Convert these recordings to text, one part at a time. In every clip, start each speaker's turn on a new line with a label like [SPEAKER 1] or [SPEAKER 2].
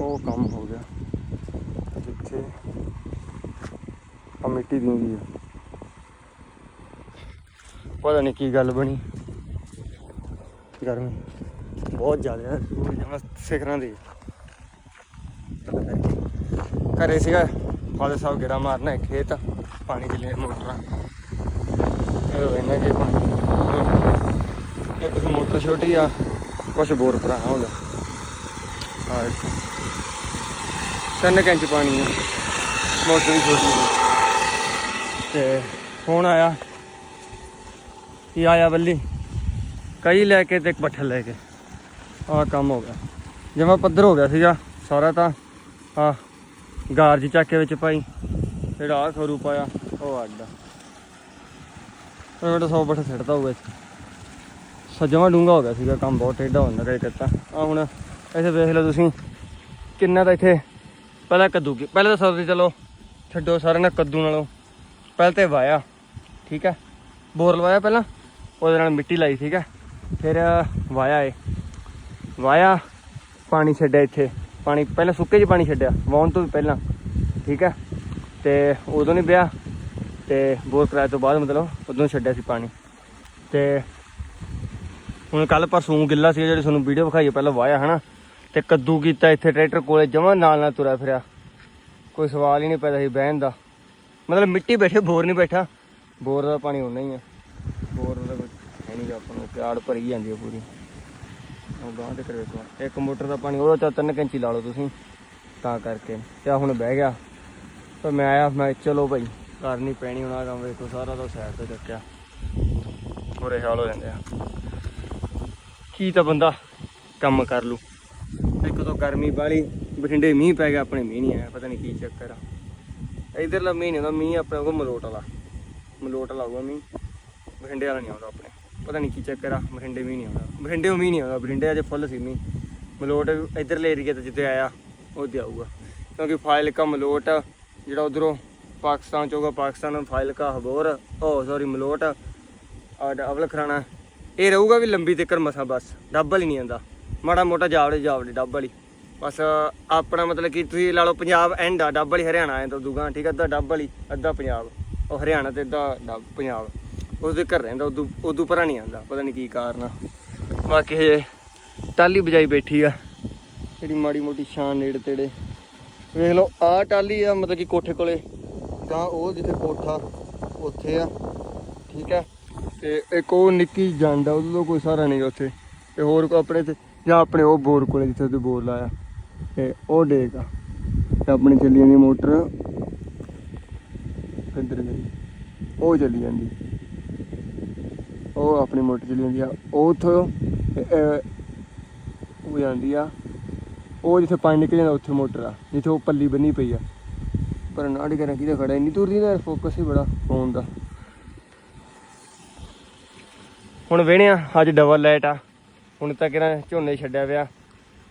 [SPEAKER 1] ਉਹ ਕੰਮ ਹੋ ਗਿਆ। ਜਿੱਥੇ ਆ ਮਿੱਟੀ ਦਿੰਦੀ ਆ। ਪਤਾ ਨਹੀਂ ਕੀ ਗੱਲ ਬਣੀ। ਗਰਮੀ ਬਹੁਤ ਜ਼ਿਆਦਾ ਹੈ ਸੂਰਜ ਜਮਾ ਸਿਖਰਾਂ ਦੇ। ਘਰੇ ਸੀਗਾ, ਫਾਦਰ ਸਾਹਿਬ ਗੇੜਾ ਮਾਰਨਾ ਹੈ ਖੇਤ, ਪਾਣੀ ਦੇ ਲਈ ਮੋਟਰਾਂ। ਇਹ ਹੋਇਨਾ ਕਿ ਪਾਣੀ। ਇੱਕ ਮੋਟਰ ਛੋਟੀ ਆ ਕੁਝ ਬੋਰ ਭਰਾਣਾ ਹੁੰਦਾ ਹਾਂ ਤਿੰਨ ਇੰਚ ਪਾਣੀ ਆ। ਮੋਟਰ ਵੀ ਛੋਟੀ ਸੀ ਤੇ ਹੁਣ ਆਇਆ। ਕੀ ਆਇਆ ਬੱਲੀ। ਕਈ ਲੈ ਕੇ ਤੇ ਇੱਕ ਪੱਠਾ ਲੈ ਕੇ। ਆ ਕੰਮ ਹੋ ਗਿਆ। ਜਿਵੇਂ ਪੱਧਰ ਹੋ ਗਿਆ ਸੀਗਾ, ਸਾਰਾ ਤਾਂ ਆ ਗਾਰਜ ਚੱਕ ਵਿੱਚ ਪਾਈ। ਫਿਰ ਆ ਸੌ ਪਾਇਆ, ਉਹ ਅੱਡਾ ਉਹ ਬੇਟਾ 100 ਬਠਾ ਛੱਡਦਾ ਹੋਊਗਾ ਸੱਜਵਾ ਡੂੰਗਾ ਹੋ ਗਿਆ ਸੀਗਾ, ਕੰਮ ਬਹੁਤ ਟੇਢਾ ਹੋਣ ਲੱਗਾ ਕਰਤਾ ਆ ਹੁਣ ਇੱਥੇ ਵੇਖ ਲਓ ਤੁਸੀਂ, ਕਿੰਨਾ ਤਾਂ ਇੱਥੇ ਪਹਿਲਾਂ ਕੱਦੂ ਕੀ ਪਹਿਲਾਂ ਤਾਂ ਸਰਦੀ ਚਲੋ, ਛੱਡੋ ਸਾਰਿਆਂ ਨਾਲ ਕੱਦੂ ਨਾਲੋਂ। ਪਹਿਲਾਂ ਤੇ ਵਾਇਆ, ਠੀਕ ਹੈ? ਬੋਰ ਲਵਾਇਆ ਪਹਿਲਾਂ, ਉਹਦੇ ਨਾਲ ਮਿੱਟੀ ਲਾਈ, ਠੀਕ ਹੈ? ਫਿਰ ਵਾਇਆ ਏ ਵਾਇਆ, ਪਾਣੀ ਛੱਡਿਆ ਇੱਥੇ। ਪਾਣੀ ਪਹਿਲਾਂ ਸੁੱਕੇ 'ਚ ਪਾਣੀ ਛੱਡਿਆ, ਵਾਉਣ ਤੋਂ ਵੀ ਪਹਿਲਾਂ, ਠੀਕ ਹੈ? ਤੇ ਉਦੋਂ ਨਹੀਂ ਵਿਆਹ ਤੇ ਬੋਰ ਕਰਾਇਆ ਤੋਂ ਬਾਅਦ ਮਤਲਬ ਉਦੋਂ ਛੱਡਿਆ ਸੀ ਪਾਣੀ। ਤੇ ਹੁਣ ਕੱਲ ਪਰਸੋਂ ਗਿੱਲਾ ਸੀ ਜਿਹੜੀ ਤੁਹਾਨੂੰ ਵੀਡੀਓ ਵਿਖਾਈ ਪਹਿਲਾਂ ਵਾਇਆ, ਹਨਾ? ਤੇ ਕੱਦੂ ਕੀਤਾ ਇੱਥੇ ਟਰੈਕਟਰ ਕੋਲੇ, ਜਮਾ ਨਾਲ ਨਾਲ ਤੁਰਿਆ ਫਿਰਿਆ। ਕੋਈ ਸਵਾਲ ਹੀ ਨਹੀਂ ਪੈਦਾ ਸੀ ਬਹਿਣ ਦਾ। ਮਤਲਬ ਮਿੱਟੀ ਬੈਠੇ, ਬੋਰ ਨਹੀਂ ਬੈਠਾ। ਬੋਰ ਦਾ ਪਾਣੀ ਹੋਣਾ ਹੀ ਆ। ਬੋਰ ਦਾ ਕੋਈ ਹੈ ਨਹੀਂ ਆਪਾਂ ਨੂੰ ਪਿਆੜ ਭਰੀ ਜਾਂਦੀ ਹੈ ਪੂਰੀ। ਉਹ ਗਾਂ ਤੇ ਕਰੇ ਤੋਂ ਇੱਕ ਮੋਟਰ ਦਾ ਪਾਣੀ, ਉਹਦਾ ਚਾ ਤਿੰਨ ਕੈਂਚੀ ਲਾ ਲਓ ਤੁਸੀਂ, ਤਾਂ ਕਰਕੇ। ਤੇ ਹੁਣ ਬਹਿ ਗਿਆ। ਤਾਂ ਮੈਂ ਆਇਆ, ਮੈਂ ਚਲੋ ਭਾਈ ਕਰਨੀ ਪੈਣੀ ਉਹਨਾਂ ਆ ਕੰਮ, ਵੇਖੋ ਸਾਰਾ ਤਾਂ ਸਾਈਡ ਤੇ ਚੱਕਿਆ। ਬੁਰੇ ਹਾਲ ਹੋ ਜਾਂਦੇ ਆ। ਕੀ ਤਾਂ ਬੰਦਾ ਕੰਮ ਕਰ ਲੂ ਇੱਕ ਤੋਂ ਗਰਮੀ ਵਾਲੀ, ਬਠਿੰਡੇ ਮੀਂਹ ਪੈ ਗਿਆ, ਆਪਣੇ ਮੀਂਹ ਨਹੀਂ ਆਇਆ, ਪਤਾ ਨਹੀਂ ਕੀ ਚੱਕਰ ਆ। ਇਧਰਲਾ ਮੀਂਹ ਨਹੀਂ ਆਉਂਦਾ, ਮੀਂਹ ਆਪਣੇ ਕੋਲ ਮਲੋਟ ਵਾਲਾ। ਮਲੋਟ ਵਾਲਾ ਆਊਗਾ ਮੀਂਹ। ਬਠਿੰਡੇ ਵਾਲਾ ਨਹੀਂ ਆਉਂਦਾ ਆਪਣੇ। ਪਤਾ ਨਹੀਂ ਕੀ ਚੱਕਰ ਆ, ਬਠਿੰਡੇ ਮੀਂਹ ਨਹੀਂ ਆਉਂਦਾ। ਬਠਿੰਡੇ ਮੀਂਹ ਨਹੀਂ ਆਉਂਦਾ, ਬਠਿੰਡੇ ਅਜੇ ਫੁੱਲ ਸੀ ਮੀਂਹ। ਮਲੋਟ ਇਧਰਲੇ ਏਰੀਆ ਤੇ ਜਿੱਥੇ ਆਇਆ ਉਹਦੇ ਆਊਗਾ। ਕਿਉਂਕਿ ਫਾਇਲਕਾ ਮਲੋਟ, ਜਿਹੜਾ ਉਧਰੋਂ ਪਾਕਿਸਤਾਨ ਚੋਗਾ ਪਾਕਿਸਤਾਨ ਫਾਇਲਕਾ ਹਬੋਰ ਉਹ ਸੌਰੀ ਮਲੋਟ ਆ ਅਵਲ ਖਰਾਣਾ ਇਹ ਰਹੂਗਾ ਵੀ ਲੰਬੀ ਤੱਕਰ ਮਸਾ ਬਸ ਡੱਬਲ ਹੀ ਨਹੀਂ ਆਉਂਦਾ। ਮਾੜਾ ਮੋਟਾ ਜਾਵੜੇ ਜਾਵੜੇ, ਡੱਬ ਵਾਲੀ। ਬਸ ਆਪਣਾ ਮਤਲਬ ਕਿ ਤੁਸੀਂ ਲਾ ਲਓ ਪੰਜਾਬ ਐਂਡ ਆ ਡੱਬਲ ਹੀ ਹਰਿਆਣਾ ਐ ਤਾਂ ਦੂਗਾ ਠੀਕ ਆ? ਅੱਧਾ ਡੱਬ ਵਾਲੀ, ਅੱਧਾ ਪੰਜਾਬ। ਉਹ ਹਰਿਆਣਾ ਤੇ ਅੱਧਾ ਡੱਬ ਪੰਜਾਬ। ਉਹਦੇ ਘਰ ਰਹਿੰਦਾ, ਉਦੋਂ ਉਦੋਂ ਭਰਾ ਨਹੀਂ ਆਉਂਦਾ ਪਤਾ ਨਹੀਂ ਕੀ ਕਾਰਨ ਆ। ਬਾਕੀ ਹਜੇ ਟਾਲੀ ਬਜਾਈ ਬੈਠੀ ਆ। ਜਿਹੜੀ ਮਾੜੀ ਮੋਟੀ ਸ਼ਾਨ ਨੇੜੇ ਤੇੜੇ। ਵੇਖ ਲਓ, ਆਹ ਟਾਲੀ ਆ, ਮਤਲਬ ਕਿ ਕੋਠੇ ਕੋਲੇ। ਤਾਂ ਉਹ ਜਿੱਥੇ ਕੋਠਾ ਉੱਥੇ ਆ, ਠੀਕ ਹੈ ਤੇ ਇੱਕ ਉਹ ਨਿੱਕੀ ਜੰਡ ਆ, ਉਹਦੇ ਕੋਈ ਸਾਰਾ ਨਹੀਂ ਉੱਥੇ। ਤੇ ਹੋਰ ਕੋ ਆਪਣੇ ਤੇ ਜਾਂ ਆਪਣੇ ਉਹ ਬੋਰ ਕੋਲੇ ਜਿੱਥੇ ਤੇ ਬੋਰ ਲਾਇਆ, ਤੇ ਉਹ ਡੇਕ ਆ। ਤੇ ਆਪਣੀ ਚੱਲੀ ਜਾਂਦੀ ਮੋਟਰ। ਕਿੱਧਰ ਗਈ ਉਹ ਚੱਲੀ ਜਾਂਦੀ। ਉਹ ਆਪਣੀ ਮੋਟਰ ਚੱਲੀ ਜਾਂਦੀ ਆ। ਉਹ ਉਥੋਂ ਉਹ ਜਾਂਦੀ ਆ। ਉਹ ਜਿੱਥੇ ਪਾਣੀ ਨਿਕਲ ਜਾਂਦਾ, ਉੱਥੇ ਮੋਟਰ ਆ। ਜਿੱਥੇ ਉਹ ਪੱਲੀ ਬੰਨੀ ਪਈ ਆ। ਪਰ ਨਾੜੀ ਕਰਾਂ ਕਿਹਦਾ ਖੜਾ, ਇੰਨੀ ਦੂਰ ਦੀ ਨਾ ਫੋਕਸ ਹੀ ਬੜਾ ਫੋਨ ਦਾ। ਹੁਣ ਵੇਣਿਆ ਅੱਜ ਡਬਲ ਲਾਈਟ ਆ। ਹੁਣ ਤਾਂ ਕਿਹੜਾ ਝੋਨੇ ਛੱਡਿਆ ਪਿਆ,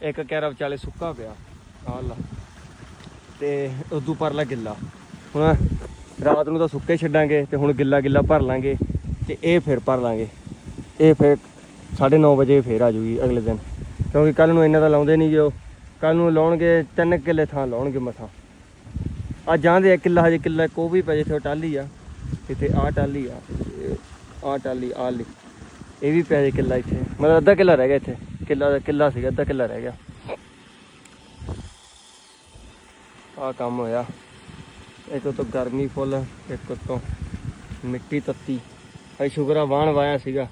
[SPEAKER 1] ਇੱਕ ਕੈਰਾ ਵਿਚਾਲੇ ਸੁੱਕਾ ਪਿਆ, ਆਹ ਲਾ। ਤੇ ਉਦੋਂ ਪਰਲਾ ਗਿੱਲਾ। ਹੁਣ ਰਾਤ ਨੂੰ ਤਾਂ ਸੁੱਕੇ ਛੱਡਾਂਗੇ ਤੇ ਹੁਣ ਗਿੱਲਾ ਗਿੱਲਾ ਭਰ ਲਾਂਗੇ ਤੇ ਇਹ ਫਿਰ ਭਰ ਲਾਂਗੇ। ਇਹ ਫਿਰ 9:30 ਵਜੇ ਫੇਰ ਆ ਜੂਗੀ ਅਗਲੇ ਦਿਨ। ਕਿਉਂਕਿ ਕੱਲ ਨੂੰ ਇਹਨਾਂ ਦਾ ਲਾਉਂਦੇ ਨਹੀਂ ਜੋ ਕੱਲ ਨੂੰ ਲਾਉਣਗੇ, ਤਿੰਨ ਕਿੱਲੇ ਥਾਂ ਲਾਉਣਗੇ ਮਥਾ ਆ ਜਾਂਦੇ ਇੱਕ ਕਿੱਲਾ, ਹਜੇ ਕਿੱਲਾ ਕੋ ਵੀ ਪੈ ਜਿੱਥੇ ਉਹ ਟਾਲੀ ਆ। ਇੱਥੇ ਆ ਟਾਲੀ ਆ ਆ ਟਾਲੀ ਆ ਲਈ ਇਹ ਵੀ ਪਿਆ ਜੇ ਕਿੱਲਾ ਇੱਥੇ। ਮਤਲਬ ਅੱਧਾ ਕਿੱਲਾ ਰਹਿ ਗਿਆ ਇੱਥੇ। ਕਿੱਲਾ ਦਾ ਕਿੱਲਾ ਸੀਗਾ ਅੱਧਾ ਕਿੱਲਾ ਰਹਿ ਗਿਆ। ਆ ਕੰਮ ਹੋਇਆ। ਇੱਕ ਤੋਂ ਗਰਮੀ ਫੁੱਲ ਇੱਕ ਤੋਂ ਮਿੱਟੀ ਤੱਤੀ। ਅਈ ਸ਼ੁਕਰ ਆ ਵਾਣ ਵਾਇਆ ਸੀਗਾ।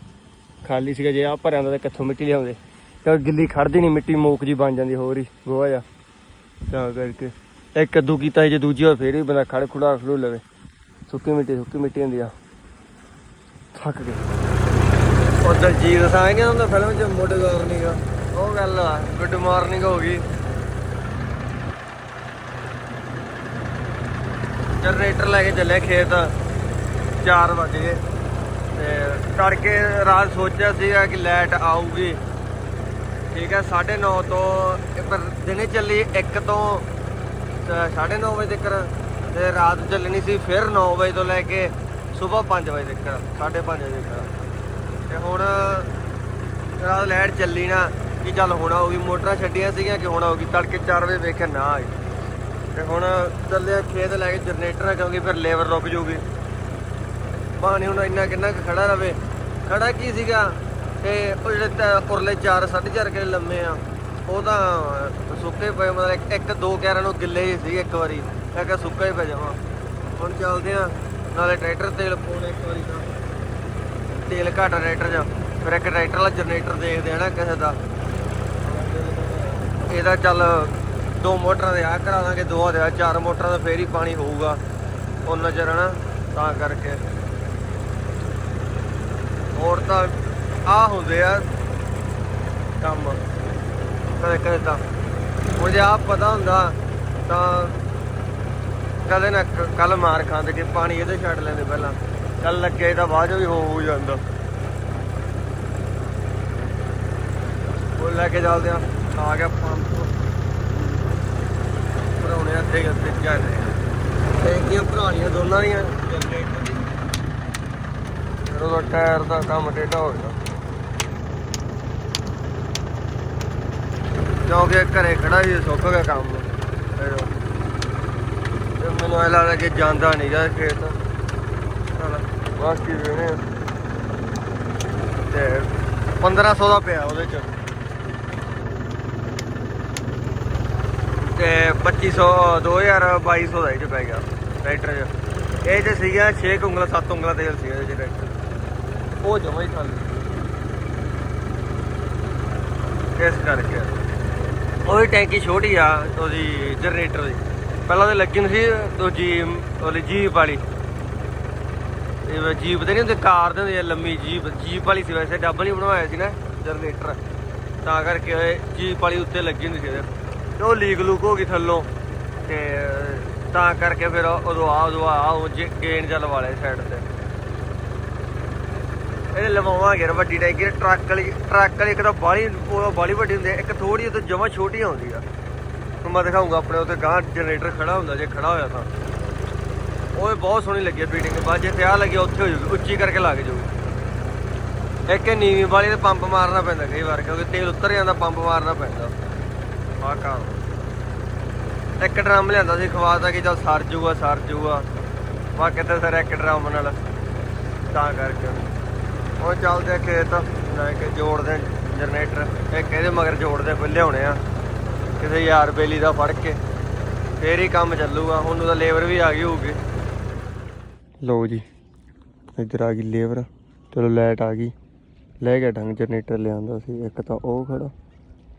[SPEAKER 1] ਖਾਲੀ ਸੀਗਾ ਜੇ ਆ ਭਰਿਆ ਹੁੰਦਾ ਤਾਂ ਕਿੱਥੋਂ ਮਿੱਟੀ ਲਿਆਉਂਦੇ? ਕਿਉਂਕਿ ਗਿੱਲੀ ਖੜਦੀ ਨਹੀਂ ਮਿੱਟੀ ਮੋਕ ਜੀ ਬਣ ਜਾਂਦੀ ਹੋਰ ਹੀ ਗੋਹਾ ਜਾ ਤਾਂ ਕਰਕੇ ਇੱਕ ਕੱਦੂ ਕੀਤਾ ਸੀ, ਜੇ ਦੂਜੀ ਵਾਰ ਫੇਰ ਵੀ ਬੰਦਾ ਖੜ ਖੁੜਾ ਖੜੂ ਲਵੇ। ਸੁੱਕੀ ਮਿੱਟੀ ਸੁੱਕੀ ਮਿੱਟੀ ਹੁੰਦੀ ਆ। ਥੱਕ ਗਏ। ਉਹ ਦਲਜੀਤ ਸਾਂ ਕਿ ਹੁੰਦਾ ਫਿਲਮ ਚ ਮੁੱਢ ਮਾਰਨਿੰਗ ਉਹ ਗੱਲ ਆ ਗੁੱਡ ਮਾਰਨਿੰਗ ਹੋ ਗਈ। ਜਨਰੇਟਰ ਲੈ ਕੇ ਚੱਲੇ ਖੇਤ। 4 ਵਜੇ ਤੇ ਤੜਕੇ ਰਾਤ ਸੋਚਿਆ ਸੀਗਾ ਕਿ ਲਾਈਟ ਆਊਗੀ। ਠੀਕ ਹੈ 9:30 ਤੋਂ ਪਰ ਦਿਨੇ ਚੱਲੀ 1 ਤੋਂ 9:30 ਵਜੇ ਤੱਕ। ਤੇ ਰਾਤ ਚੱਲਣੀ ਸੀ ਫਿਰ 9 ਵਜੇ ਤੋਂ ਲੈ ਕੇ ਸਵੇਰ 5 ਵਜੇ ਤੱਕ 5:30 ਵਜੇ ਤੱਕ। ਤੇ ਹੁਣ, ਰਾਤ ਲਾਈਟ ਚੱਲੀ ਨਾ ਕਿ ਚੱਲ ਹੁਣ ਆਊਗੀ, ਮੋਟਰਾਂ ਛੱਡੀਆਂ ਸੀਗੀਆਂ ਕਿ ਹੁਣ ਆਊਗੀ, ਤੜਕੇ 4 ਵਜੇ ਵੇਖਿਆ ਨਾ ਆਈ ਤੇ ਹੁਣ ਚੱਲਿਆ ਖੇਤ ਲੈ ਕੇ ਜਨਰੇਟਰ ਕਿਉਂਕਿ ਫਿਰ ਲੇਬਰ ਰੁਕ ਜੂਗੀ। ਪਾਣੀ ਹੁਣ ਇੰਨਾ ਕਿੰਨਾ ਕੁ ਖੜਾ ਰਵੇ। ਖੜਾ ਕੀ ਸੀਗਾ? ਤੇ ਉਹ ਜਿਹੜੇ ਤ- ਉਰਲੇ 4 4.5 ਕਿਲੇ ਲੰਮੇ ਆ, ਉਹ ਤਾਂ ਸੁੱਕੇ ਪਏ, ਮਤਲਬ ਇੱਕ- ਦੋ ਕਿਆਰਾਂ ਨੂੰ ਗਿੱਲੇ ਹੀ ਸੀ ਇੱਕ ਵਾਰੀ। ਮੈਂ ਕਿਹਾ ਸੁੱਕਾ ਹੀ ਪੈ ਜਾਵਾਂ। ਹੁਣ ਚੱਲਦੇ ਆ, ਨਾਲੇ ਟਰੈਕਟਰ ਤੇਲ ਪਾਉਣਾ ਇੱਕ ਵਾਰੀ ਤਾਂ। ਤੇਲ ਘੱਟ ਟਰੈਕਟਰ 'ਚ। ਫਿਰ ਇੱਕ ਟਰੈਕਟਰ ਵਾਲਾ ਜਨਰੇਟਰ ਦੇਖਦੇ ਆ ਨਾ ਕਿਸੇ ਦਾ। ਇਹਦਾ ਚੱਲ ਦੋ ਮੋਟਰਾਂ ਦੇ ਆ, ਕਰਾ ਦਾਂਗੇ ਦੋ ਦੇ ਆ, ਚਾਰ ਮੋਟਰਾਂ ਦਾ ਫੇਰ ਹੀ ਪਾਣੀ ਹੋਊਗਾ। ਉਹਨਾਂ ਚਿਰ ਨਾ ਤਾਂ ਕਰਕੇ। ਹੋਰ ਤਾਂ ਆ ਹੁੰਦੇ ਆ ਕੰਮ। ਕਦੇ ਕਦੇ ਤਾਂ। ਹੁਣ ਜੇ ਆਪ ਪਤਾ ਹੁੰਦਾ, ਤਾਂ ਕਦੇ ਨਾ ਕੱਲ ਮਾਰ ਖਾਂਦੇ ਕਿ ਪਾਣੀ ਇਹਦੇ ਛੱਡ ਲੈਂਦੇ ਪਹਿਲਾਂ। ਕੱਲ ਲੱਗੇ ਤਾਂ ਬਾਅਦ ਵੀ ਹੋ ਹੋ ਜਾਂਦਾ। ਉਹ ਲੈ ਕੇ ਚੱਲਦੇ ਆ ਆ ਗਿਆ ਪੰਪ ਭਰਾਉਣੇ ਅੱਧੇ ਅੱਧੇ ਚੱਲ ਰਹੇ ਆ ਟੈਂਕੀਆਂ ਭਰਾਣੀਆਂ ਦੋਨਾਂ ਦੀਆਂ। ਫਿਰ ਉਹਦਾ ਟਾਇਰ ਦਾ ਕੰਮ ਟੇਢਾ ਹੋ ਗਿਆ। ਕਿਉਂਕਿ ਘਰੇ ਖੜਾ ਹੀ ਸੁੱਕ ਗਿਆ ਕੰਮ। ਤੇ ਮੈਨੂੰ ਇਹ ਲੱਗਦਾ ਕਿ ਜਾਂਦਾ ਨਹੀਂ ਗਾ ਖੇਤ। ਚਲ। ਬਾਕੀ ਵੇਣੇ ਤੇ 1500 ਦਾ ਪਿਆ ਉਹਦੇ ਚ। ਤੇ 2500 2200 ਦਾ ਇਹ ਚ ਪੈ ਗਿਆ, ਟਰੈਕਟਰ ਚ। ਇਹ ਚ ਸੀਗਾ 6 ਉਂਗਲਾ 7 ਉਂਗਲਾ ਤੇਲ ਸੀਗਾ ਇਹ ਚ ਟਰੈਕਟਰ। ਉਹ ਜਮਾ ਹੀ ਖਾਲੀ। ਇਸ ਕਰਕੇ। ਉਹਦੀ ਟੈਂਕੀ ਛੋਟੀ ਆ, ਉਹਦੀ ਜਨਰੇਟਰ ਦੀ। ਪਹਿਲਾਂ ਤੇ ਲੱਗੀ ਨਹੀਂ ਸੀ, ਦੂਜੀ, ਉਹਦੀ ਜੀਪ ਵਾਲੀ। ਇਹ ਜੀਪ ਤੇ ਨਹੀਂ ਹੁੰਦੇ, ਕਾਰ ਦੇ ਹੁੰਦੇ ਆ ਲੰਮੀ ਜੀਪ। ਜੀਪ ਵਾਲੀ ਸੀ ਵੈਸੇ ਡੱਬ ਹੀ ਬਣਵਾਇਆ ਸੀ ਨਾ, ਜਨਰੇਟਰ। ਤਾਂ ਕਰਕੇ ਇਹ ਜੀਪ ਵਾਲੀ ਉੱਤੇ ਲੱਗੀ ਹੁੰਦੀ ਸੀ ਇਹਦੇ। ਤੇ ਉਹ ਲੀਕ ਲੂਕ ਹੋ ਗਈ ਥੱਲੋਂ। ਤੇ, ਤਾਂ ਕਰਕੇ ਫਿਰ ਉਦੋਂ ਆ ਉਦੋਂ ਆ ਉਹ ਗੇਨ ਚੱਲ ਵਾਲੇ ਸਾਈਡ ਤੇ। ਇਹ ਲਵਾਵਾਂਗੇ ਵੱਡੀ ਟੈਂਕੀ ਟਰੱਕ ਵਾਲੀ ਟਰੱਕ ਵਾਲੀ ਇੱਕ ਤਾਂ ਬਾਲੀ ਉਹ ਬਾਲੀ ਵੱਡੀ ਹੁੰਦੀ ਹੈ ਇੱਕ ਥੋੜੀ ਤੋਂ ਜਮਾ ਛੋਟੀ ਆਉਂਦੀ ਆ। ਮੈਂ ਦਿਖਾਉਂਗਾ ਆਪਣੇ ਉੱਤੇ ਗਾਂ ਜਨਰੇਟਰ ਖੜਾ ਹੁੰਦਾ, ਜੇ ਖੜਾ ਹੋਇਆ ਤਾਂ। ਉਹ ਬਹੁਤ ਸੋਹਣੀ ਲੱਗੀ ਆ ਫੀਟਿੰਗ ਬਾਅਦ ਜੇ ਤੇ ਆ ਲੱਗੀ ਉੱਥੇ ਹੋ ਜਾਊਗੀ, ਉੱਚੀ ਕਰਕੇ ਲੱਗ ਜਾਊਗੀ। ਇੱਕ ਇਹ ਨੀਵੀਂ ਵਾਲੀ ਤੇ ਪੰਪ ਮਾਰਨਾ ਪੈਂਦਾ ਕਈ ਵਾਰ, ਕਿਉਂਕਿ ਤੇਲ ਉੱਤਰ ਜਾਂਦਾ, ਪੰਪ ਮਾਰਨਾ ਪੈਂਦਾ। ਆ ਕੰਮ। ਇੱਕ ਡਰਮ ਲਿਆਂਦਾ ਸੀ, ਖਵਾਤਾ ਕਿ ਚੱਲ ਸਰ ਜੂਗਾ ਸਰ ਜੂਗਾ। ਵਾ ਤੇ ਸਰ ਇੱਕ ਡਰਮ ਨਾਲ? ਤਾਂ ਕਰਕੇ। ਉਹ ਚੱਲਦੇ ਆ ਖੇਤ, ਲੈ ਕੇ ਜੋੜਦੇ ਜਨਰੇਟਰ ਇੱਕ ਇਹਦੇ ਮਗਰ ਜੋੜਦੇ ਫਿਰ ਲਿਆਉਣੇ ਆ। ਕਿਸੇ ਯਾਰ ਬੇਲੀ ਦਾ ਫੜ ਕੇ। ਫੇਰ ਹੀ ਕੰਮ ਚੱਲੂਗਾ, ਹੁਣ ਉਹਦਾ ਲੇਬਰ ਵੀ ਆ ਗਈ ਹੋਊਗੀ। ਲਓ ਜੀ, ਇੱਧਰ ਆ ਗਈ ਲੇਬਰ, ਚਲੋ ਲਾਈਟ ਆ ਗਈ। ਲੈ ਗਿਆ ਢੰਗ ਜਨਰੇਟਰ ਲਿਆਂਦਾ ਸੀ, ਇੱਕ ਤਾਂ ਉਹ ਖੜਾ,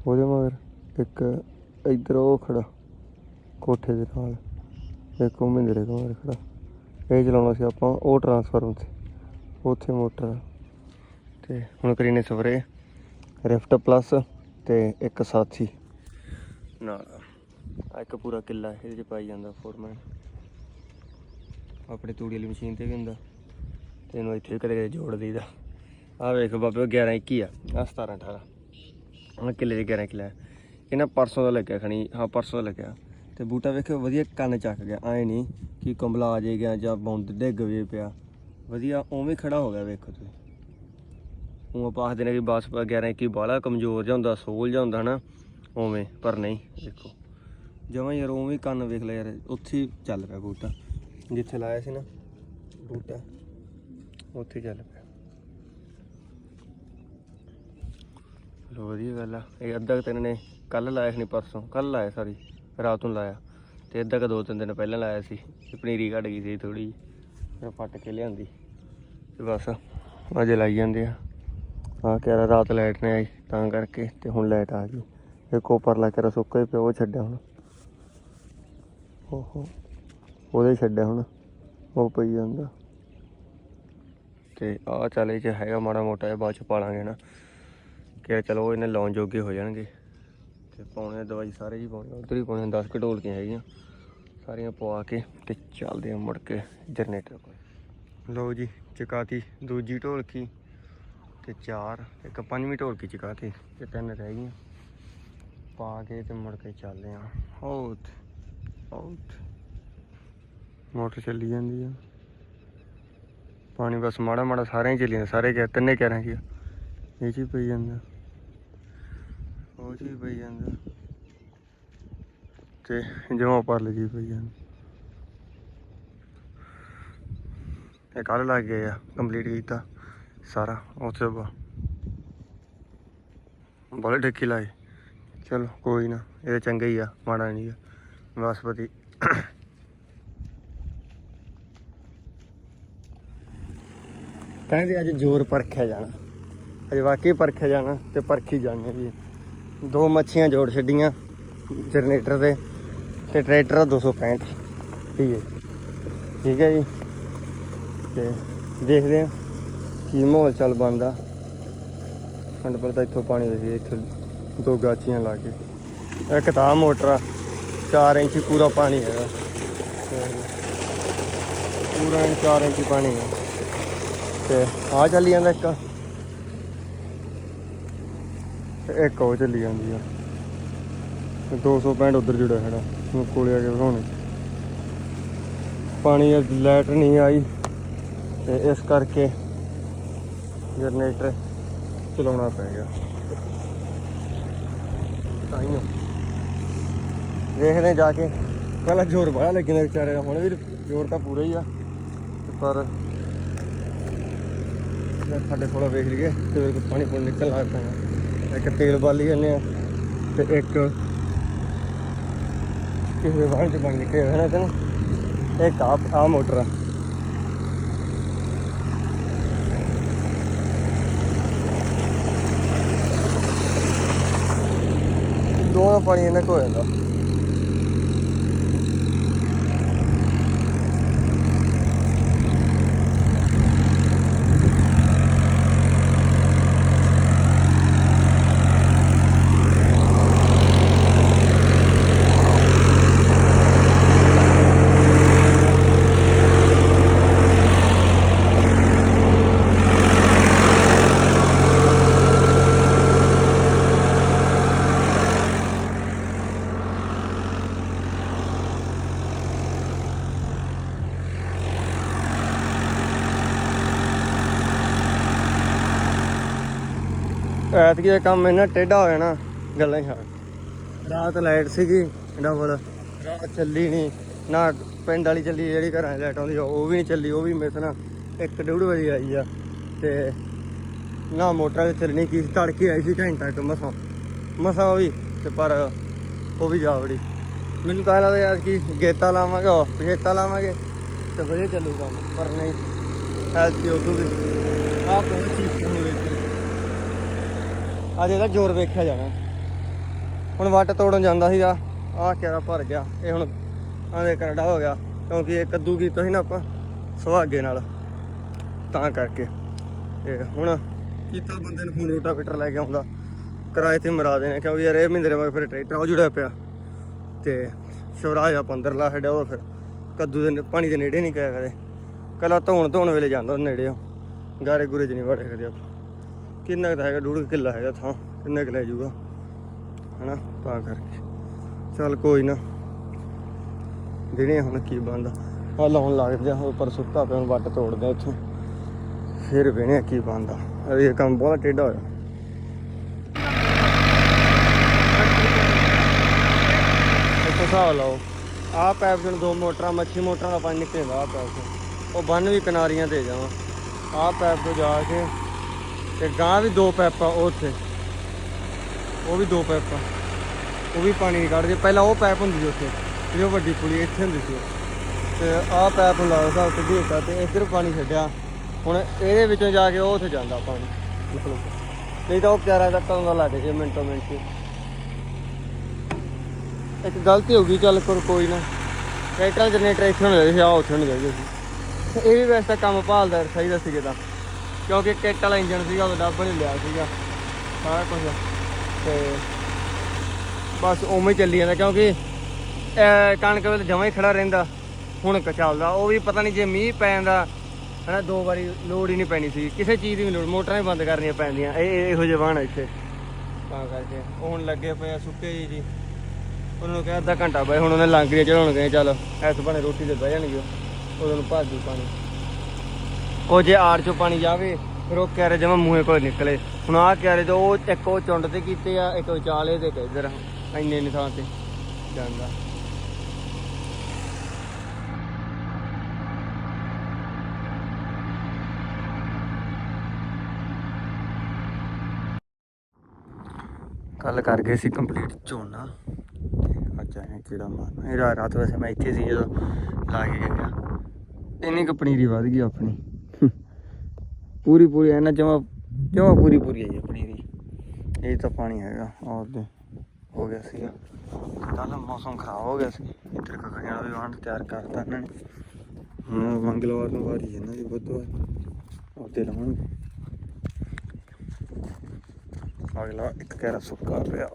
[SPEAKER 1] ਉਹਦੇ ਮਗਰ ਇੱਕ ਇੱਧਰ ਉਹ ਖੜਾ, ਕੋਠੇ ਦੇ ਨਾਲ, ਇੱਕ ਉਹ ਮਹਿੰਦਰੇ ਦੇ ਮਗਰ ਖੜਾ। ਇਹ ਚਲਾਉਣਾ ਸੀ ਆਪਾਂ, ਉਹ ਟਰਾਂਸਫਾਰਮ ਤੇ ਉੱਥੇ ਮੋਟਰ ਆ। ਤੇ ਹੁਣ ਕਰੀਨੇ ਸਵਰੇ ਰਿਫਟ ਪਲੱਸ ਤੇ ਇੱਕ ਸਾਥੀ ਨਾਲ। ਇੱਕ ਪੂਰਾ ਕਿੱਲਾ ਇਹਦੇ ਚ ਪਾਈ ਜਾਂਦਾ ਫੋਰਮੈਨ ਆਪਣੇ ਤੂੜੀ ਵਾਲੀ ਮਸ਼ੀਨ ਤੇ ਵੀ ਹੁੰਦਾ। ਤੇ ਇਹਨੂੰ ਇੱਥੇ ਕਦੇ ਕਦੇ ਜੋੜ ਦਈਦਾ। ਆ ਵੇਖੋ ਬਾਬੇ 11 21 ਆ। ਆ 17 18 ਹੁਣ ਕਿੱਲੇ ਦੇ 11 ਕਿੱਲਾ ਇਹਨਾਂ ਪਰਸੋਂ ਦਾ ਲੱਗਿਆ ਖਣੀ। ਹਾਂ, ਪਰਸੋਂ ਦਾ ਲੱਗਿਆ। ਤੇ ਬੂਟਾ ਵੇਖੋ ਵਧੀਆ ਕੰਨ ਚੱਕ ਗਿਆ। ਐ ਨਹੀਂ ਕਿ ਕੰਬਲਾ ਆ ਜੇ ਗਿਆ ਜਾਂ ਬੌਂਦ ਡਿੱਗ ਵੇ ਪਿਆ। ਵਧੀਆ, ਉਵੇਂ ਖੜਾ ਹੋ ਗਿਆ ਵੇਖੋ ਤੁਸੀਂ। ਉਹ ਆਪਾਂ ਆਖਦੇ ਨੇ ਕਿ ਬਸ 11 21 ਬਾਲਾ ਕਮਜ਼ੋਰ ਜਿਹਾ ਹੁੰਦਾ, ਸੋਲ ਜਿਹਾ ਹੁੰਦਾ ਹਨਾ। ਉਵੇਂ, ਪਰ ਨਹੀਂ ਦੇਖੋ ਜਮਾਂ ਯਾਰ ਉਵੇਂ ਕੰਨ ਵੇਖ ਲੈ ਯਾਰ, ਉੱਥੇ ਹੀ ਚੱਲ ਪਿਆ ਬੂਟਾ। ਜਿੱਥੇ ਲਾਇਆ ਸੀ ਨਾ ਬੂਟਾ, ਉੱਥੇ ਚੱਲ ਪਿਆ। ਲੋ ਵਧੀਆ ਗੱਲ ਆ। ਇਹ ਅੱਧਾ ਕੁ ਤਿੰਨ ਨੇ ਕੱਲ ਲਾਇਆ ਸੀ ਨਹੀਂ ਪਰਸੋਂ। ਕੱਲ ਲਾਇਆ ਸਾਰੀ ਰਾਤ ਨੂੰ ਲਾਇਆ। ਤੇ ਅੱਧਾ ਕੁ ਦੋ ਤਿੰਨ ਦਿਨ ਪਹਿਲਾਂ ਲਾਇਆ ਸੀ। ਤੇ ਪਨੀਰੀ ਘਟ ਗਈ ਸੀ ਥੋੜੀ ਫਿਰ ਫੱਟ ਕੇ ਲਿਆਂਦੀ। ਤੇ ਬਸ, ਅਜੇ ਲਾਈ ਜਾਂਦੇ ਆ। ਆ ਕਿਹਾ ਰਾਤ ਲਾਈਟ ਨੇ ਆਈ, ਤਾਂ ਕਰਕੇ ਤੇ ਹੁਣ ਲਾਈਟ ਆ ਗਈ। ਇਹ ਕੋਪਰ ਲਾ ਕੇ ਸੁੱਕਾ ਹੀ ਪਿਆ, ਉਹ ਛੱਡਿਆ ਹੁਣ। ਓਹੋ। ਉਹਦੇ ਛੱਡਿਆ ਹੁਣ, ਉਹ ਪਈ ਜਾਂਦਾ ਤੇ ਆ ਚਾਲੇ ਚ ਹੈਗਾ ਮਾੜਾ ਮੋਟਾ, ਇਹ ਬਾਅਦ ਚ ਪਾਲਾਂਗੇ ਨਾ ਕਿ ਚਲੋ ਇਹਨੇ ਲਾਉਣ ਜੋਗੇ ਹੋ ਜਾਣਗੇ। ਤੇ ਪਾਉਣੇ ਆ ਦਵਾਈ ਸਾਰੇ ਜੀ ਪਾਉਣੇ ਉਧਰ ਹੀ ਪਾਉਣੇ 10 ਕਿ ਢੋਲਕੀਆਂ ਹੈਗੀਆਂ, ਸਾਰੀਆਂ ਪਵਾ ਕੇ ਤੇ ਚੱਲਦੇ ਆ ਮੁੜ ਕੇ ਜਨਰੇਟਰ ਕੋਲ। ਲਓ ਜੀ ਚਕਾਤੀ ਦੂਜੀ ਢੋਲਕੀ ਤੇ ਚਾਰ, ਇੱਕ ਪੰਜਵੀਂ ਢੋਲਕੀ ਚਕਾਤੀ ਤੇ ਤਿੰਨ ਰਹਿ ਗਈਆਂ। ਪਾ ਕੇ ਤੇ ਮੁੜ ਕੇ ਚੱਲਦੇ ਆ। ਹੌਤ ਹੌਤ ਮੋਟਰ ਚੱਲੀ ਜਾਂਦੀ ਆ। ਪਾਣੀ ਬਸ ਮਾੜਾ ਮਾੜਾ ਸਾਰਿਆਂ ਹੀ ਚੱਲੀ ਜਾਂਦਾ, ਸਾਰੇ ਕਿ ਤਿੰਨੇ ਕਹਿ ਰਹੇ ਸੀ ਇਹ ਚ ਹੀ ਪਈ ਜਾਂਦਾ। ਉਹ ਜੀ ਪਈ ਜਾਂਦਾ। ਤੇ ਜਮਾ ਪਰ ਲਈ ਪਈ ਜਾਂਦੀ। ਇਹ ਕੱਲ ਲੱਗ ਗਿਆ ਆ ਕੰਪਲੀਟ ਕੀਤਾ ਸਾਰਾ ਉੱਥੇ ਬਾ ਬੋਲੇ ਠੇਕੀ ਲਾਏ। ਚਲੋ ਕੋਈ ਨਾ, ਇਹ ਚੰਗਾ ਹੀ ਆ, ਮਾੜਾ ਨਹੀਂ ਆ। ਬਾਸਪਤੀ ਕਹਿੰਦੇ ਅੱਜ ਜ਼ੋਰ ਪਰਖਿਆ ਜਾਣਾ। ਅੱਜ ਵਾਕਈ ਪਰਖਿਆ ਜਾਣਾ ਤੇ ਪਰਖੀ ਜਾਣੇ ਜੀ। ਦੋ ਮੱਛੀਆਂ ਜੋੜ ਛੱਡੀਆਂ ਜਨਰੇਟਰ ਤੇ ਤੇ ਟਰੈਕਟਰ ਦਾ 265 ਠੀਕ ਹੈ ਠੀਕ ਹੈ ਜੀ। ਤੇ ਦੇਖਦੇ ਹਾਂ ਕੀ ਮਾਹੌਲ ਚੱਲ ਬਣਦਾ। ਸਾਡੇ ਪਰ ਤਾਂ ਇੱਥੋਂ ਪਾਣੀ ਦੇ ਇੱਥੇ ਦੋ ਗਾਚੀਆਂ ਲਾ ਕੇ। ਇੱਕ ਤਾਂ ਮੋਟਰ ਆ 4 ਇੰਚ ਪੂਰਾ ਪਾਣੀ ਹੈਗਾ। ਪੂਰਾ 4 ਇੰਚ ਪਾਣੀ ਹੈ ਤੇ ਆ ਚੱਲੀ ਜਾਂਦਾ ਇੱਕ। ਇੱਕ ਉਹ ਚੱਲੀ ਜਾਂਦੀ ਆ। ਤੇ 265 ਉਧਰ ਜੁੜਿਆ ਹੈਗਾ ਹੁਣ ਕੋਲੇ ਆ ਕੇ ਵਿਖਾਉਣੇ। ਪਾਣੀ ਅੱਜ ਲਾਈਟ ਨਹੀਂ ਆਈ, ਤੇ ਇਸ ਕਰਕੇ ਜਨਰੇਟਰ ਚਲਾਉਣਾ ਪੈ ਗਿਆ। ਤਾਈਓ। ਦੇਖਦੇ ਜਾ ਕੇ। ਪਹਿਲਾਂ ਜ਼ੋਰ ਬੜਾ ਲੱਗਿਆ ਵਿਚਾਰੇ ਦਾ, ਹੁਣ ਵੀ ਜ਼ੋਰ ਤਾਂ ਪੂਰਾ ਹੀ ਆ। ਪਰ ਲੈ ਸਾਡੇ ਥੋੜਾ ਵੇਖ ਲਈਏ ਤੇ ਮੇਰੇ ਕੋਲ ਪਾਣੀ ਪੁਣ ਨਿਕਲ ਲੱਗ ਪਿਆ। ਇੱਕ ਤੇਲ ਬਾਲੀ ਜਾਂਦੇ ਆ ਤੇ ਇੱਕ ਕਿਸੇ ਦੇ ਚ ਪਾਣੀ ਨਿਕਲ ਹੋਇਆ ਨਾ ਤੈਨੂੰ। ਇੱਕ ਆ ਆ ਮੋਟਰ ਆ। ਦੋਵਾਂ ਪਾਣੀ ਇਹਨਾਂ ਕੋ ਹੋ ਜਾਂਦਾ। ਐਤਕੀ ਦਾ ਕੰਮ ਇਹਨਾਂ ਟੇਢਾ ਹੋ ਜਾਣਾ ਗੱਲਾਂ ਹੀ ਛੱਡ ਰਾਤ ਲਾਈਟ ਸੀਗੀ ਡਬਲ ਰਾਤ ਚੱਲੀ ਨਹੀਂ ਨਾ ਪਿੰਡ ਵਾਲੀ ਚੱਲੀ ਜਿਹੜੀ ਘਰਾਂ 'ਚ ਲਾਈਟ ਆਉਂਦੀ ਆ, ਉਹ ਵੀ ਨਹੀਂ ਚੱਲੀ ਉਹ ਵੀ ਮਿਸਣਾ ਇੱਕ ਡੇਢ ਵਜੇ ਆਈ ਆ ਤੇ ਨਾ ਮੋਟਰ ਚੱਲਣੀ ਕੀ ਤੜਕੇ ਆਈ ਸੀ ਘੰਟਾ ਕੁ ਮਸਾਂ ਮਸਾਂ ਉਹ ਵੀ ਤੇ ਪਰ ਉਹ ਵੀ ਜਾ ਵੜੀ। ਮੈਨੂੰ ਤਾਂ ਲੱਗਦਾ ਯਾਰ ਕਿ ਗੇਤਾ ਲਾਵਾਂਗੇ ਉਹ ਗੇਤਾ ਲਾਵਾਂਗੇ ਤੇ ਵਧੀਆ ਚੱਲੂਗਾ ਪਰ ਨਹੀਂ ਐਲਪੀ ਉਦੋਂ ਵੀ ਆਹ ਕੋਈ ਚੀਜ਼ ਅੱਜ ਇਹਦਾ ਜ਼ੋਰ ਵੇਖਿਆ ਜਾਣਾ। ਹੁਣ ਵੱਟ ਤੋੜਨ ਜਾਂਦਾ ਸੀਗਾ, ਆਹ ਕਿਹੜਾ ਭਰ ਗਿਆ। ਇਹ ਹੁਣ ਆਂਦੇ ਕਰੜਾ ਹੋ ਗਿਆ, ਕਿਉਂਕਿ ਇਹ ਕੱਦੂ ਕੀਤਾ ਸੀ ਨਾ ਆਪਾਂ ਸੁਹਾਗੇ ਨਾਲ। ਤਾਂ ਕਰਕੇ। ਤੇ ਹੁਣ ਕੀਤਾ ਬੰਦੇ ਨੂੰ ਹੁਣ ਰੋਟਾਵੇਟਰ ਲੈ ਕੇ ਆਉਂਦਾ। ਕਿਰਾਏ ਤੇ ਮਰਾ ਦੇਣੇ, ਕਿਉਂਕਿ ਯਾਰ ਇਹ ਮਹਿੰਦਰੇ ਵਾਰ ਫਿਰ ਟਰੈਕਟਰ ਉਹ ਜੁੜਿਆ ਪਿਆ। ਤੇ ਸ਼ੋਰਾਜ ਆ 15 ਲਾ ਛੱਡਿਆ, ਉਹ ਫਿਰ ਕੱਦੂ ਦੇ ਪਾਣੀ ਦੇ ਨੇੜੇ ਨਹੀਂ ਗਿਆ ਕਦੇ। ਕੱਲਾ ਧੋਣ ਧੋਣ ਵੇਲੇ ਜਾਂਦਾ ਨੇੜੇ ਉਹ ਗਾਰੇ ਗੁਰੇ ਚ ਨਹੀਂ ਵੜੇ ਕਦੇ ਆਪਾਂ। ਕਿੰਨਾ ਕੁ ਤਾਂ ਹੈਗਾ ਡੂੜ ਕਿੱਲਾ ਹੈਗਾ ਥਾਂ, ਕਿੰਨਾ ਕੁ ਲੈ ਜਾਊਗਾ। ਹਨਾ, ਤਾਂ ਕਰਕੇ। ਚੱਲ ਕੋਈ ਨਾ। ਦਿਨੇ ਹੁਣ ਕੀ ਬੰਦਾ ਆ ਲਾਉਣ ਲੱਗ ਆ ਉਹ ਪਰ ਸੁੱਤਾ ਪਿਆ, ਹੁਣ ਵੱਟ ਤੋੜਦੇ ਆ ਇੱਥੋਂ ਫਿਰ ਵੇਣੇ ਕੀ ਬੰਦਾ ਇਹ ਕੰਮ ਬਹੁਤ ਟੇਢਾ ਹੋਇਆ। ਇੱਥੇ ਹਿਸਾਬ ਲਾਓ, ਆਹ ਪੈਪ ਚੋਂ ਦੋ ਮੋਟਰਾਂ, ਮੱਛੀ ਮੋਟਰਾਂ ਦਾ ਪਾਣੀ ਨਿਕਲਦਾ, ਆਹ ਪੈਪ ਉਹ ਬੰਨ ਵੀ ਕਿਨਾਰੀਆਂ ਤੇ ਜਾਵਾਂ। ਆਹ ਪੈਪ ਤੋਂ ਜਾ ਕੇ ਤੇ ਗਾਂ ਵੀ ਦੋ ਪੈਪਾਂ ਉਹ ਉੱਥੇ। ਉਹ ਵੀ ਦੋ ਪਾਈਪਾਂ ਉਹ ਵੀ ਪਾਣੀ ਦੀ ਕੱਢਦੇ ਪਹਿਲਾਂ ਉਹ ਪਾਈਪ ਹੁੰਦੀ ਸੀ ਉੱਥੇ, ਜਿਹੜੀ ਉਹ ਵੱਡੀ ਪੁਲੀ ਇੱਥੇ ਹੁੰਦੀ ਸੀ। ਤੇ ਆਹ ਪੈਪ ਲਾ ਸਾਹਿਬ ਤੇ ਦੇਤਾ ਤੇ ਇੱਧਰ ਪਾਣੀ ਛੱਡਿਆ। ਹੁਣ ਇਹਦੇ ਵਿੱਚੋਂ ਜਾ ਕੇ ਉਹ ਉੱਥੇ ਜਾਂਦਾ ਪਾਣੀ। ਮਤਲਬ ਨਹੀਂ ਤਾਂ ਉਹ ਪਿਆਰਾ ਤੱਕ ਆਉਂਦਾ ਲੱਗ ਜੇ ਮਿੰਟੋ ਮਿੰਟ ਇੱਕ ਗਲਤੀ ਹੋ ਗਈ, ਚੱਲ ਕਰ ਕੋਈ ਨਾ। ਟਰੈਕਟਰ ਜਨਰੇਟਰ ਇੱਥੇ ਹੋਣੇ ਸੀ ਆ ਉੱਥੇ ਨਹੀਂ ਗਏ ਸੀ। ਇਹ ਵੀ ਵੈਸੇ ਤਾਂ ਕੰਮ ਭਾਲਦਾ, ਸਹੀ ਦੱਸੀਏ ਤਾਂ ਕਿਉਂਕਿ ਕਿੱਟ ਵਾਲਾ ਇੰਜਨ ਸੀਗਾ, ਉਹ ਡੱਬ ਨਹੀਂ ਲਿਆ ਸੀਗਾ। ਸਾਰਾ ਕੁਝ ਤੇ ਬਸ ਉਵੇਂ ਹੀ ਚੱਲੀ ਜਾਂਦਾ, ਕਿਉਂਕਿ ਕਣਕ ਵੇਲੇ ਜਮਾਂ ਹੀ ਖੜਾ ਰਹਿੰਦਾ, ਹੁਣ ਕ ਚੱਲਦਾ। ਉਹ ਵੀ ਪਤਾ ਨਹੀਂ ਜੇ ਮੀਂਹ ਪੈ ਜਾਂਦਾ ਹਨਾ, ਦੋ ਵਾਰੀ ਲੋੜ ਹੀ ਨਹੀਂ ਪੈਣੀ ਸੀ। ਕਿਸੇ ਚੀਜ਼ ਦੀ ਵੀ ਲੋੜ, ਮੋਟਰਾਂ ਹੀ ਬੰਦ ਕਰਨੀਆਂ ਪੈਂਦੀਆਂ। ਇਹ, ਇਹੋ ਜਿਹੇ ਵਾਹਣ ਇੱਥੇ। ਤਾਂ ਕਰਕੇ ਹੁਣ ਲੱਗੇ ਪਏ ਆ ਸੁੱਕੇ ਜੀ ਜੀ। ਉਹਨਾਂ ਨੂੰ ਕਿਹਾ ਅੱਧਾ ਘੰਟਾ ਬਈ ਹੁਣ ਉਹਨੇ ਲਾਂਗਰੀਆਂ ਚੜਾਉਣ ਗਏ, ਚੱਲ ਐਸ ਬਣੇ ਰੋਟੀ ਤੇ ਬਹਿ ਜਾਣਗੇ ਉਦੋਂ ਨੂੰ ਭਰ ਪਾਣੀ। ਉਹ ਜੇ ਆੜ ਚੋਂ ਪਾਣੀ ਜਾਵੇ, ਫਿਰ ਉਹ ਕਿਆਰੇ ਜਮਾ ਮੂਹੇ ਕੋਲ ਨਿਕਲੇ। ਹੁਣ ਆਹ ਕਿਆਰੇ ਤੋਂ ਉਹ ਇੱਕ ਉਹ ਚੁੰਡ ਤੇ ਕੀਤੇ ਆ, ਇੱਕ ਵਿਚਾਲੇ ਤੇ ਇੱਕ ਇੱਧਰ। ਇੰਨੇ ਥਾਂ ਤੇ ਜਾਂਦਾ। ਕੱਲ ਕਰ ਗਏ ਸੀ ਕੰਪਲੀਟ ਝੋਨਾ। ਤੇ ਅੱਜ ਆਏ ਕਿਹੜਾ ਮਾਰਨਾ। ਇਹ ਰਾਤ ਵੈਸੇ ਮੈਂ ਇੱਥੇ ਸੀ ਜਦੋਂ ਲਾ ਕੇ ਗਿਆ ਇੰਨੀ ਕੁ ਪਨੀਰੀ ਵੱਧ ਗਈ ਆਪਣੀ। ਪੂਰੀ ਪੂਰੀ ਐ ਨਾ ਜਮਾ ਜਮਾ ਪੂਰੀ ਪੂਰੀ ਹੈ ਜੀ ਪਨੀਰੀ ਇਹ ਤਾਂ ਪਾਣੀ ਹੈਗਾ ਔਰ ਦੇ ਹੋ ਗਿਆ ਸੀਗਾ। ਕੱਲ ਮੌਸਮ ਖਰਾਬ ਹੋ ਗਿਆ ਸੀ। ਇੱਧਰ ਕਖੜੀਆਂ ਵੀ ਵਾਹਣ ਤਿਆਰ ਕਰਤਾ ਇਹਨਾਂ ਨੇ। ਹੁਣ ਮੰਗਲਵਾਰ ਨੂੰ ਵਾਰੀ ਹੈ ਇਹਨਾਂ ਦੀ ਬੁੱਧਵਾਰ। ਉੱਤੇ ਲਾਉਣਗੇ। ਅਗਲਾ ਇੱਕ ਕੈਰਾ ਸੁੱਕਾ ਪਿਆ।